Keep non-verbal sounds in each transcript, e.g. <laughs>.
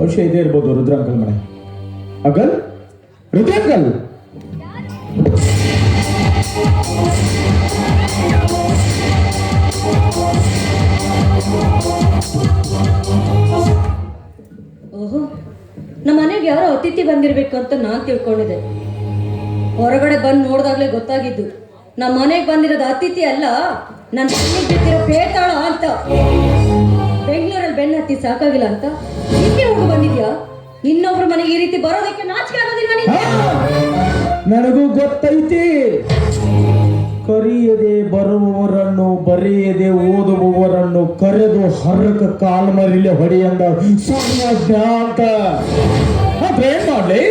ವರ್ಷ ಇದೇ ಇರ್ಬೋದು ರುದ್ರ ಅಂಕಲ್ ಮನೆ ಅಂಕಲ್ ರುದ್ರ ಅಂಕಲ್ ಓಹೋ, ನಮ್ಮ ಮನೆಗೆ ಯಾರೋ ಅತಿಥಿ ಬಂದಿರಬೇಕು ಅಂತ ನಾನು ತಿಳ್ಕೊಂಡಿದ್ದೆ. ಹೊರಗಡೆ ಬಂದು ನೋಡಿದಾಗಲೇ ಗೊತ್ತಾಗಿದ್ದು, ನಮ್ಮ ಮನೆಗೆ ಬಂದಿರೋದು ಅತಿಥಿ ಅಲ್ಲ ನನ್ನ ಬಿದ್ದಿರೋ ಪೇತಾಳ ಅಂತ. ಬೆನ್ನ ಹತ್ತಿ ಸಾಕಾಗಿಲ್ಲ ಅಂತ ನಿನ್ನೆ ಹುಡುಗ ಬಂದಿದ್ಯಾ? ಇನ್ನೊಬ್ರ ಮನೆಗೆ ಈ ರೀತಿ ಬರೋದಕ್ಕೆ ನಾಚಿಕೆ ಆಗೋದಿಲ್ಲ ನಿನ್ಗೆ? ಗೊತ್ತೈತಿ. ಕರೆಯದೆ ಬರುವವರನ್ನು, ಬರೆಯದೆ ಓದುವವರನ್ನು ಕರೆದು ಹರಕ ಕಾಲ್ಮರಿಲೆ ಹೊಡೆಯಂದ ಸರ್ವಜ್ಞ ಅಂತ. ಏನ್ ಮಾಡಲಿ?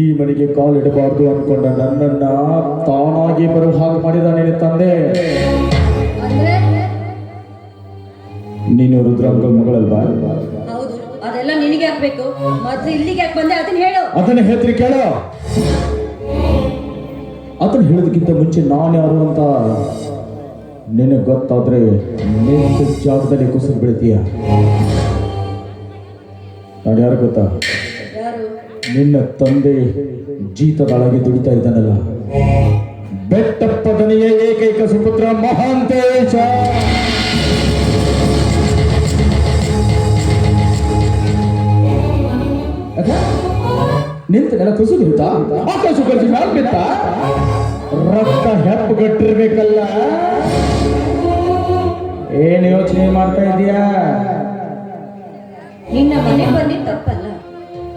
ಈ ಮನೆಗೆ ಕಾಲಿಡಬಾರ್ದು ಅನ್ಕೊಂಡ ನನ್ನನ್ನ ತಾನಾಗಿ ಬರುವ ನೀನು ರುದ್ರಾಂಗ ಮಗಳಲ್ವಾ? ಹೌದು ಅದೆಲ್ಲ ನಿನಗೆ ಹಾಕ್ಬೇಕು ಮೊದ್ಲು ಇಲ್ಲಿಗೆ ಯಾಕೆ ಬಂದೆ? ಅದನ್ನ ಹೇಳು. ಅದನ್ನ ಹೇಳ್ತೀರಿ ಕೇಳು. ಅದನ್ನ ಹೇಳೋದಕ್ಕಿಂತ ಮುಂಚೆ ನಾನು ಯಾರು ಅಂತ ನಿನಗೆ ಗೊತ್ತಾದ್ರೆ ನಿನ್ನ ಜಾಗದಲ್ಲಿ ಕುಸಿದು ಬೀಳ್ತೀಯ? ನಾನು ಯಾರು ಗೊತ್ತಾ? ಯಾರು? ನಿನ್ನ ತಂದೆ ಜೀತದೊಳಗೆ ದುಡಿತಾ ಇದ್ದಾನಲ್ಲ. ಬೆಟ್ಟಪ್ಪ ದನಿಯ ಏಕೈಕ ಸುಪುತ್ರ ಮಹಾಂತೇಶ. ನಿಂತ ನೆಲ ಕುಸಿದು ಬಿಡ್ತಾ ಆಕಾಶ ಕಸಿ ಮ್ಯಾಲ್ ಬಿತ್ತ. ರಕ್ತ ಹೆಪ್ಪುಗಟ್ಟಿರ್ಬೇಕಲ್ಲ. ಏನು ಯೋಚನೆ ಮಾಡ್ತಾ ಇದೀಯಾ ನಿನ್ನ ಮನೆ ಬನ್ನಿ ತಪ್ಪಲ್ಲ.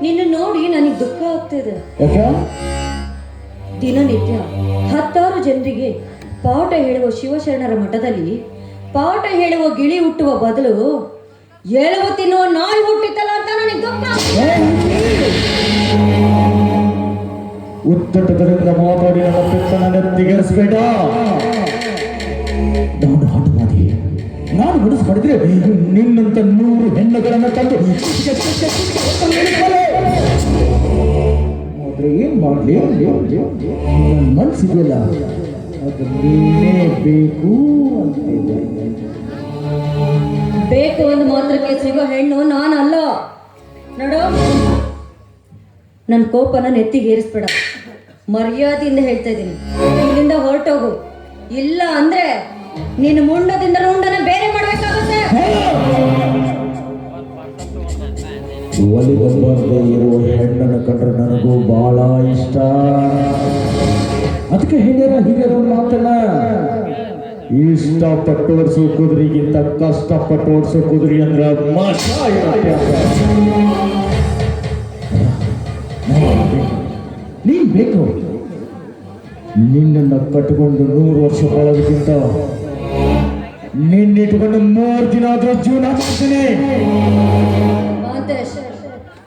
ನಿನ್ನ ನೋಡಿ ನನಗೆ ದುಃಖ ಆಗ್ತಿದೆ. ಯಾಕ? ದಿನನಿತ್ಯ ಹತ್ತಾರು ಜನರಿಗೆ ಪಾಠ ಹೇಳುವ ಶಿವಶರಣರ ಮಠದಲ್ಲಿ ಪಾಠ ಹೇಳುವ ಗಿಳಿ ಹುಟ್ಟುವ ಬದಲು ಎಳವು ತಿನ್ನುವ ನಾಯಿ ಹುಟ್ಟಿತಲ್ಲ ಅಂತ ನನಗೆ ದುಃಖ ಆಗ್ತಿದೆ. ಉತ್ತಟದಿಂದ ಮಾತಾಡಿ ನಮ್ಮ ಪೆತ್ತನನ್ನು ತಿಗರಿಸ್ಬೇಡ. ನಾನು ಮಾಡಿ ನಾನು ಮನಸ್ಸು ಮಾಡಿದ್ರೆ ನಿನ್ನಂತ ನೂರು ಹೆಣ್ಣುಗಳನ್ನು ತಂದು ಆದ್ರೆ ಏನ್ ಮಾಡ್ಲಿ? ನನ್ನ ಮನಸ್ಸಿದೆಯಲ್ಲ ಅದು ನೀನೇ ಬೇಕು ಅಂತಿದೆ ಬೇಕು ಒಂದು ಮಾತ್ರಕ್ಕೆ ಸಿಗೋ ಹೆಣ್ಣು ನಾನಲ್ಲ. ನೋಡು. ನನ್ನ ಕೋಪನ ನೆತ್ತಿಗೇರಿಸ್ಬೇಡ ಮರ್ಯಾದೆಯಿಂದ ಹೇಳ್ತಾ ಇದ್ದೀನಿ. ಇಲ್ಲಿಂದ ಹೊರಟೋಗು. ಇಲ್ಲ ಅಂದ್ರೆ ನಿನ್ನ ಮುಂಡದಿಂದ ರುಂಡನ ಬೇರೆ ಮಾಡಬೇಕಾಗುತ್ತೆ. ಒಲಿ ಬಂಬರ್ದೇ ಇರುವ ಹೆಣ್ಣನ್ನು ಕಂಡ್ರೆ ನನಗೂ ಬಹಳ ಇಷ್ಟ. ಅದಕ್ಕೆ ಹಿರಿಯರ ಹಿರಿಯರು ಮಾತಲ್ಲ ಇಷ್ಟಪಟ್ಟು ಓಡಿಸೋ ಕುದುರೆಗಿಂತ ಕಷ್ಟಪಟ್ಟು ಓಡಿಸೋ ಕುದುರೆ ಅಂದ್ರೆ. ನೀನ್ ಬೇಕು. ನಿನ್ನನ್ನು ಕಟ್ಟಿಕೊಂಡು ನೂರು ವರ್ಷ ಬಾಳೋದಕ್ಕಿಂತ ನಿನ್ನಿಟ್ಕೊಂಡು ಮೂರು ದಿನ ಆದ್ರೂ ಜೀವನ ಮಾಡ್ತೀನಿ.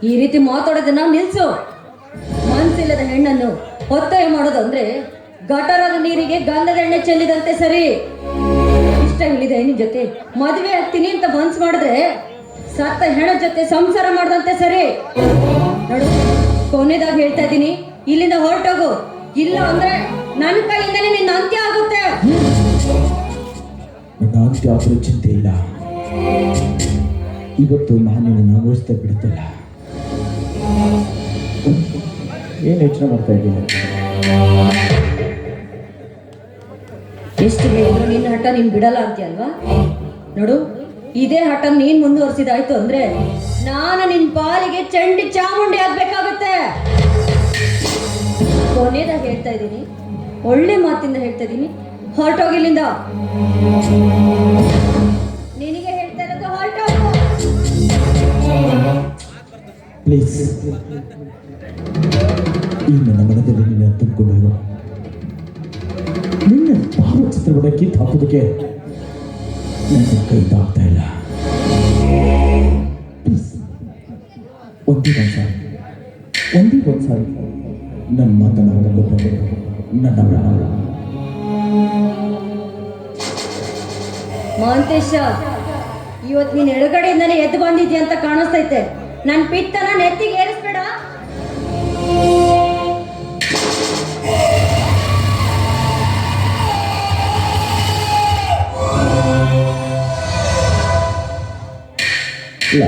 ಈ ರೀತಿ ಮಾತಾಡೋದನ್ನ ನಿಲ್ಸು. ಮನ್ಸಿಲ್ಲದ ಹೆಣ್ಣನ್ನು ಒತ್ತಾಯ ಮಾಡೋದು ಅಂದ್ರೆ ಗಟರದ ನೀರಿಗೆ ಗಂಧದ ಎಣ್ಣೆ ಚೆಲ್ಲಿದಂತೆ ಸರಿ. ಇಷ್ಟ ಹೇಳಿದೆ ನಿನ್ ಜೊತೆ. ಮದುವೆ ಆಗ್ತೀನಿ ಅಂತ ಮನ್ಸ್ ಮಾಡಿದ್ರೆ ಸತ್ತ ಹೆಣ ಜೊತೆ ಸಂಸಾರ ಮಾಡದಂತೆ ಸರಿ. ನೋಡು, ಕೊನೆದಾಗ ಹೇಳ್ತಾ ಇದ್ದೀನಿ, ಇಲ್ಲಿಂದ ಹೊರಟೋಗು. ಇಲ್ಲ ಅಂದ್ರೆ ನನ್ನ ಕೈಯಿಂದನೇ ನಿನ್ನ ಅಂತ್ಯ ಆಗುತ್ತೆ. ನನ್ನ ಅಂತ್ಯ ಚಿಂತೆ ಇಲ್ಲ. ಇವತ್ತು ನಾನು ನಿನ್ನ ಬಿಡುತ್ತಲ್ಲ. ಏನು ಯೋಚನೆ ಮಾಡ್ತಾ ಇದ್ದೀನಿ ಎಷ್ಟು ಹೇಳಿದ್ರು? ನಿನ್ನ ಹಠ ನೀನು ಬಿಡಲ್ಲ ಅಂತೀಯಲ್ವಾ? ನೋಡು, ಇದೇ ಹಠ ನೀನ್ ಮುಂದುವರ್ಸಿದಾಯ್ತು ಅಂದ್ರೆ ನಾನು ನಿನ್ ಪಾಲಿಗೆ ಚಂಡಿ ಚಾಮುಂಡಿ ಆಗ್ಬೇಕಾಗತ್ತೆ. ಕೊನೆದಾಗಿ ಹೇಳ್ತಾ ಇದ್ದೀನಿ, ಒಳ್ಳೆ ಮಾತಿಂದ ಹೇಳ್ತಾ ಇದ್ದೀನಿ ಹೊರಟೋಗಿಲ್ಲಿಂದ ನಿನಗೆ ಹೇಳ್ತಾ ಇರೋದು ಹೊರಟೋಗು. ಪ್ಲೀಸ್ ಈ ನನ್ನ ಮನದಲ್ಲಿ ನಿನ್ನ ತುಂಬಿಕೊಂಡು ಭಾವಚಿತ್ರವನ್ನು ಕಿತ್ತು ಹಾಕೋದಕ್ಕೆ ನನ್ನ ಕೈ ಆಗ್ತಾ ಇಲ್ಲ. ಒಂದೇ ಒಂದು ಸಾರಿ. ಒಂದೇ ಒಂದು ಸಾರಿ ನನ್ನ ಮಾತನ್ನು ಹೊರಗೊಂಡು ನನ್ನ ಮಹಂತೇಶ ಇವತ್ತು ನೀನು ಎಡಗಡೆಯಿಂದನೇ ಎದ್ದು ಬಂದಿದ್ಯಾ ಅಂತ ಕಾಣಿಸ್ತೈತೆ. ನನ್ನ ಪಿತ್ತನ ನೆತ್ತಿಗೆ ಏರಿಸ್ಬೇಡ. ಇಲ್ಲ.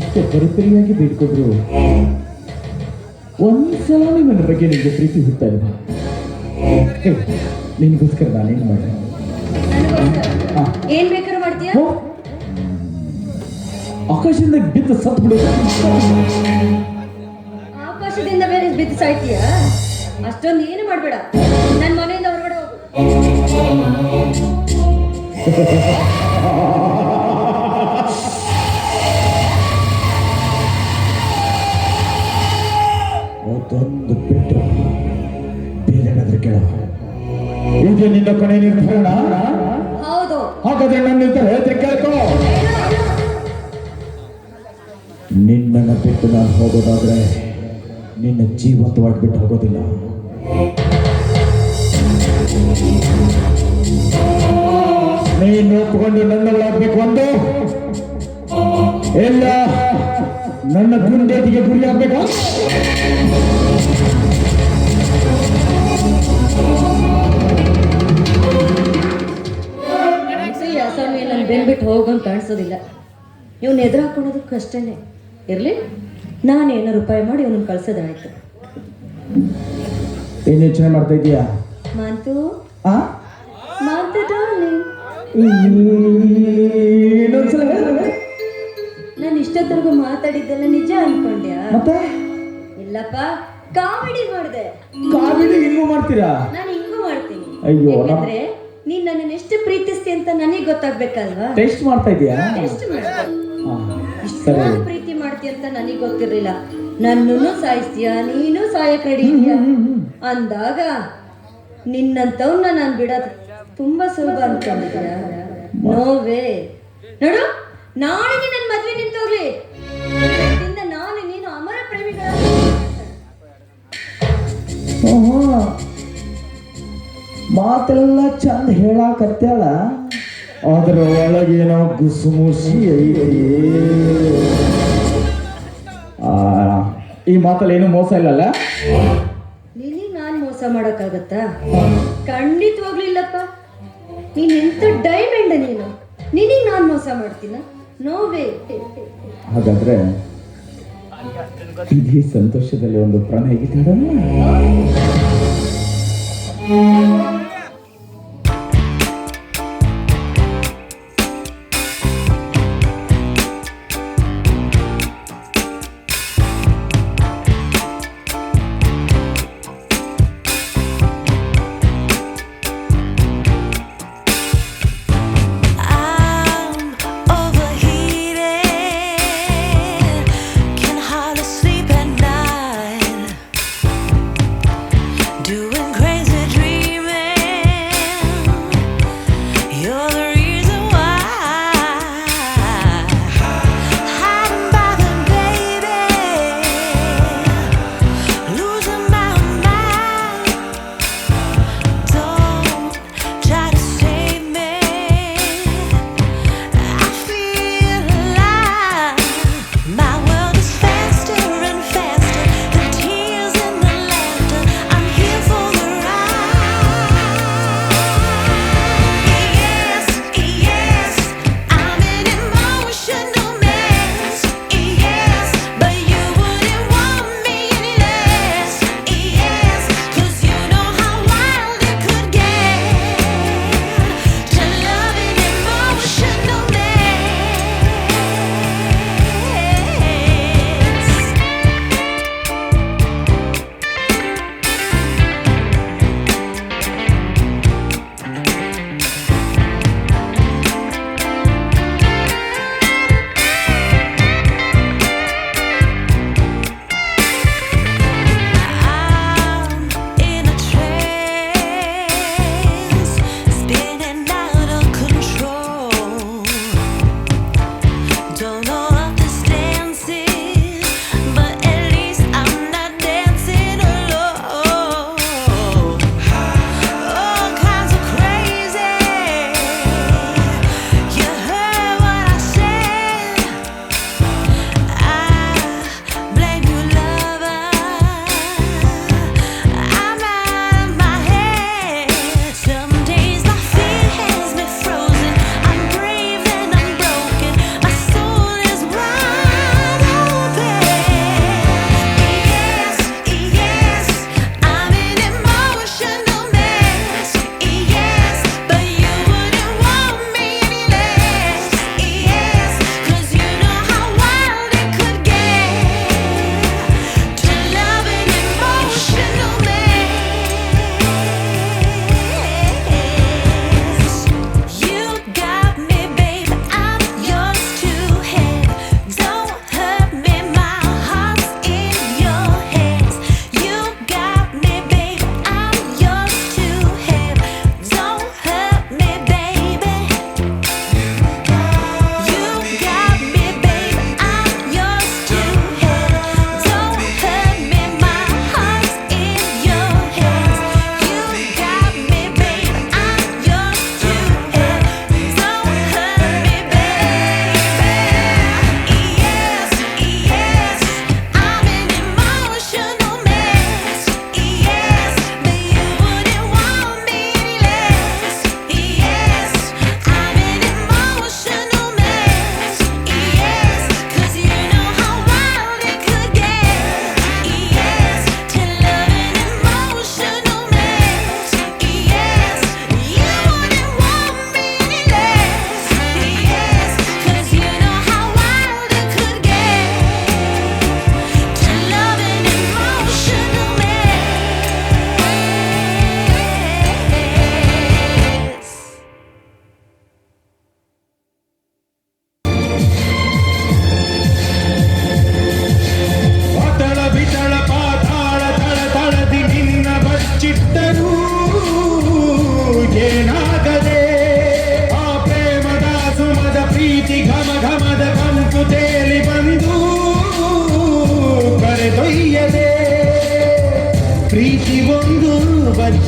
ಇಷ್ಟ ಪರಿಪರಿಯಾಗಿ ಬೇಡ್ಕೊಂಡ್ರು ಒಂದ್ಸಲ ನನ್ನ ಬಗ್ಗೆ ನಿಮಗೆ ಪ್ರೀತಿ ಹುಡ್ತಾ ಇಲ್ವಾ ನಿನ್ಗೋಸ್ಕರ ನಾನೇನು ಮಾಡಿ ಏನ್ ಬೇಕಾದ್ರೂ ಮಾಡ್ತೀಯಾ? ಆಕಾಶದಿಂದ ಬಿದ್ದು ಸತ್ ಬಿಡು. ಆಕಾಶದಿಂದ ಬೇರೆ ಬಿದ್ದು ಸಾಯ್ತೀಯ? ಅಷ್ಟೊಂದು ಏನು ಮಾಡ್ಬೇಡ. ನನ್ನ ಮನೆಯಿಂದ ಹೊರಗಡೆ ಹೋಗು. <laughs> ನಿನ್ನ ಕೊನೆ ನಿರ್ಧಾರಣ? ಹೌದು. ಹಾಗಾದ್ರೆ ನನ್ನ ನಿರ್ಧಾರ ಹೇಳ್ತೀನಿ ಕೇಳ್ಕೊ. ನಿನ್ನನ್ನು ಬಿಟ್ಟು ನಾನು ಹೋಗೋದಾದ್ರೆ ನಿನ್ನ ಜೀವಂತವಾಗಿ ಬಿಟ್ಟು ಹೋಗೋದಿಲ್ಲ. ನೀನು ಒಪ್ಪಿಕೊಂಡು ನನ್ನಲ್ಲಾಗ್ಬೇಕು ಒಂದು ಎಲ್ಲ ನನ್ನ ಗುಂಡೇಟಿಗೆ ಗುರಿ ಆಗ್ಬೇಕಾ ಬೆನ್ಬಿಟ್ಟು ಹೋಗಂಗೆ ಕಾಣಿಸೋದಿಲ್ಲ ಇವ್ನ ಎದುರು ಹಾಕೊಳ್ಳೋದಕ್ಕೆ ಕಷ್ಟನೆ. ಇರಲಿ? ನಾನು ಏನಾರು ಉಪಾಯ ಮಾಡಿ ಇವನನ್ನು ಕಳ್ಸೋದಾಯ್ತು. ಏನ್ ಯೋಚನೆ ಮಾಡ್ತಾ ಇದೀಯಾ ಮಾಂತು? ಮಾಂತು darling. ಇನ್ನೊಂದ್ಸಲ. ನಾನು ಇಷ್ಟೊತ್ತರೆಗೂ ಮಾತಾಡಿದ್ದೆಲ್ಲ ನಿಜ ಅನ್ಕೊಂಡ್ಯಾ? ಮತ್ತೆ? ಇಲ್ಲಪ್ಪ ಕಾಮಿಡಿ ಮಾಡಿದೆ. ಕಾಮಿಡಿ ಹಿಂಗೂ ಮಾಡ್ತೀರಾ? ನಾನು ಹಿಂಗೂ ಮಾಡ್ತೀನಿ. ಅಯ್ಯೋ, ಅಂದ್ರೆ ನೀನ್ ನನ್ನನ್ನು ಎಷ್ಟು ಪ್ರೀತಿಸ್ತಿ ಅಂತ ನನಗೆ ಗೊತ್ತಾಗ್ಬೇಕಲ್ವಾ? ಟೆಸ್ಟ್ ಮಾಡ್ತಾ ಇದೀಯಾ? ಟೇಸ್ಟ್ ಮಾಡ್ದೆ? ಹಾ, ಇಷ್ಟು ಸರಿ. ಪ್ರೀತಿ ಮಾಡ್ತೀಯ ಅಂತ ನನಗೆ ಗೊತ್ತಿರಲಿಲ್ಲ. ನನ್ನನ್ನು ಸಾಯಿಸ್ತೀಯಾ? ನೀನು ಸಾಯಕ್ ರೆಡಿ ಇದೀಯ? ಅಂದಾಗ ನಿನ್ನಂತವ್ನ ನಾನು ಬಿಡೋದು ತುಂಬಾ ಸುಲಭ ಅನ್ಕೊಂಡಿದ್ಯಾ ನೋವೇ. ನೋಡು ನಾಳೆ ನನ್ನ ಮದ್ವೆ ನಿಂತೋಗ್ಲಿ. ನಾನು ನೀನು ಅಮರ ಪ್ರೇಮಿಗಳ ಓಹೋ. ಮಾತೆಲ್ಲ ಚಂದ ಹೇಳಾಕತ್ಯಾಳ ಅದ್ರ ಒಳಗೇನೋ ಗುಸುಮುಸಿ ಈ ಮಾತಲ್ಲಿ ಏನು ಮೋಸ ಇಲ್ಲಲ್ಲ? ನಿನಗೆ ನಾನು ಮೋಸ ಮಾಡೋಕ್ಕಾಗತ್ತಾ? ಖಂಡಿತವಾಗ್ಲಿಲ್ಲಪ್ಪ. ನೀನು ಎಂತ ಡೈಮಂಡ್ ನೀನು? ನಿನಗೆ ನಾನು ಮೋಸ ಮಾಡ್ತೀನ? ನೋವೇ. ಹಾಗಾದ್ರೆ ಇದೇ ಸಂತೋಷದಲ್ಲಿ ಒಂದು ಪ್ರಣಯ ಗೀತೆ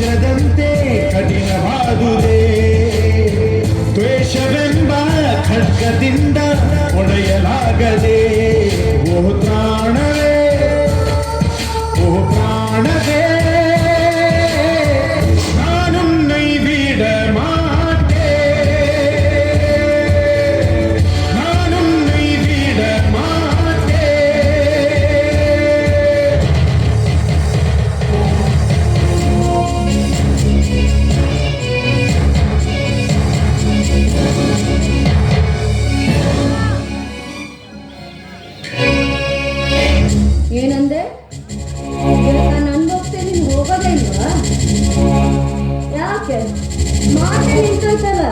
ವಜ್ರದಂತೆ ಕಠಿಣವಾದುದೇ. ದ್ವೇಷವೆಂಬ ಖಡ್ಗದಿಂದ ಒಡೆಯಲಾಗದೆ ಓ ಪ್ರಾಣವೇ ಯಾಕೆ ಮಾತೆ ನಿಂತಲ್ಲ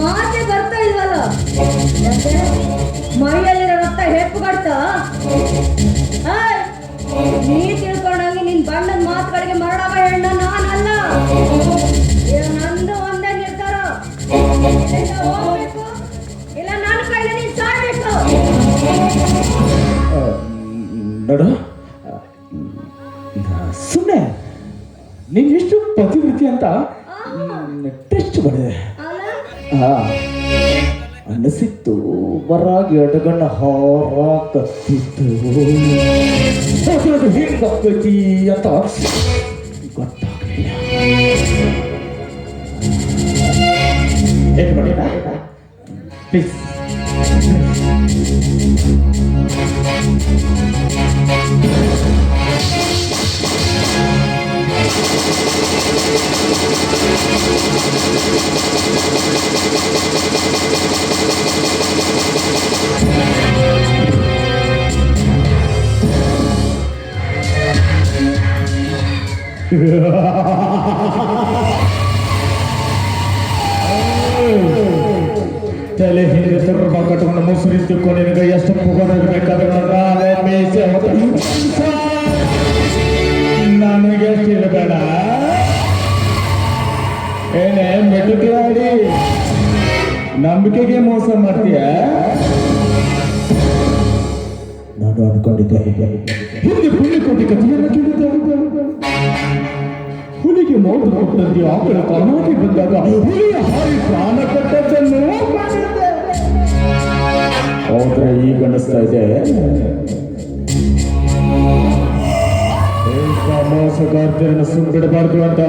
ಮಾತೆ ಬರ್ತಾ ಇಲ್ವಲ್ಲ? ಮೈಯಲ್ಲಿರೋ ರಕ್ತ ಹೆಪ್ಪುಗಡ್ತ? ನೀ ತಿಳ್ಕೊಂಡಂಗೆ ನಿನ್ ಬಣ್ಣದ ಮಾತುಗಳಿಗೆ ಮರಣವ ಹೆಣ್ಣ ನಾನಲ್ಲ. ನಂದು ಒಂದೇ ನಿರ್ಧಾರ. ಇಲ್ಲ, ನನ್ನ ಕೈಲಿ ನೀನ್ ಸಾಯ್ಬೇಕು. ನೋಡು ಸುಮ್ಮನೆ ನೀನು ಎಷ್ಟು ಪತಿವೃತ್ತಿ ಅಂತ ಟೆಸ್ಟ್ ಮಾಡಿದೆ ಅನಿಸಿತ್ತು ಬರಾಗಿ ಎಡಗಣ್ಣ ಹಾರಾಕತ್ತಿತ್ತು. ಹಿಂಗಾಗ್ತೈತಿ ಅಂತ ಗೊತ್ತಾಗಲಿಲ್ಲ. ಏನು ಮಾಡಿಲ್ಲ ಪ್ಲೀಸ್ ತಲೆ ಹಿಂದೆ ತುರ್ಬ ಕಟ್ಕೊಂಡು ಮುಸುರಿ ತಿಕ್ಕೊಂಡು ನಿನಗೆ ಎಷ್ಟು ಪುಗೋದಿರ್ಬೇಕಾದ್ರೆ ನಾಳೆ ಮೀಸೆ ಹೊತ್ತು ನನಗೆ ನಂಬಿಕೆಗೆ ಮೋಸ ಮಾಡ್ತೀಯ? ನಾನು ಅನ್ಕೊಂಡಿದ್ದೆ ಹಿಂದೆ ಪುಣ್ಯ ಕೋಟಿ ಕಥೆಯನ್ನು ಕೇಳಿದ್ದೆ ಹುಲಿಗೆ ಮೌತ ಕೊಟ್ಟಂತೆ ಆಕಳ ಕರ್ನಾಟಕ ಬಂದಾಗ ಹುಲಿಯ ಹಾರಿ ಪ್ರಾಣ ಕೊಟ್ಟದ್ದನ್ನು. ಆದ್ರೆ ಈಗ ಅನಿಸ್ತಾ ಇದೆ. ಮೋಸಗಾರ್ತಿಯನ್ನು ಸುಮ್ಮಿಡಬಾರ್ದು ಅಂತ.